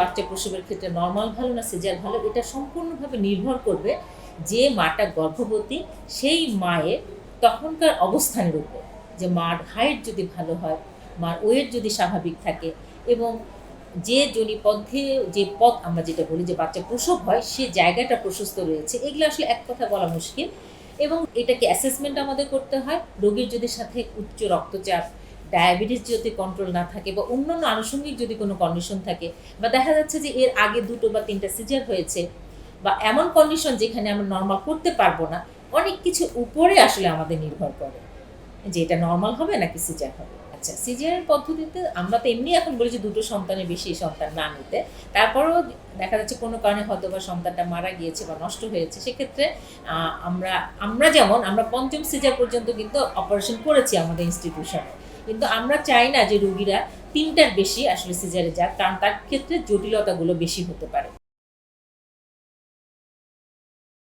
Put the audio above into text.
বাচ্চা প্রসবের ক্ষেত্রে নর্মাল ভালো না সিজার ভালো, এটা সম্পূর্ণভাবে নির্ভর করবে যে মাটা গর্ভবতী, সেই মায়ের তখনকার অবস্থানের উপর। যে মার হাইট যদি ভালো হয়, মার ওয়েট যদি স্বাভাবিক থাকে এবং যে জনিপথে যে পথ আমরা যেটা বলি যে বাচ্চা প্রসব হয়, সে জায়গাটা প্রশস্ত রয়েছে, এগুলো আসলে এক কথা বলা মুশকিল এবং এটাকে অ্যাসেসমেন্ট আমাদের করতে হয়। রোগীর যদি সাথে উচ্চ রক্তচাপ ডায়াবেটিস যদি কন্ট্রোল না থাকে বা অন্যান্য আনুষঙ্গিক যদি কোনো কন্ডিশন থাকে বা দেখা যাচ্ছে যে এর আগে দুটো বা তিনটা সিজার হয়েছে বা এমন কন্ডিশন যেখানে আমরা নর্মাল করতে পারব না, অনেক কিছু উপরে আসলে আমাদের নির্ভর করে যে এটা নর্মাল হবে নাকি সিজার হবে। আচ্ছা সিজারের পদ্ধতিতে আমরা তো এমনি এখন বলি যে দুটো সন্তানের বেশি সন্তান না নিতে, তারপরেও দেখা যাচ্ছে কোনো কারণে হয়তো বা সন্তানটা মারা গিয়েছে বা নষ্ট হয়েছে, সেক্ষেত্রে আমরা আমরা যেমন, আমরা পঞ্চম সিজার পর্যন্ত কিন্তু অপারেশন করেছি আমাদের ইনস্টিটিউশনে কিন্তু আমরা চাই না যে রুগীরা তিনটার বেশি আসলে সিজারে যাক, কারণ তার ক্ষেত্রে জটিলতাগুলো বেশি হতে পারে।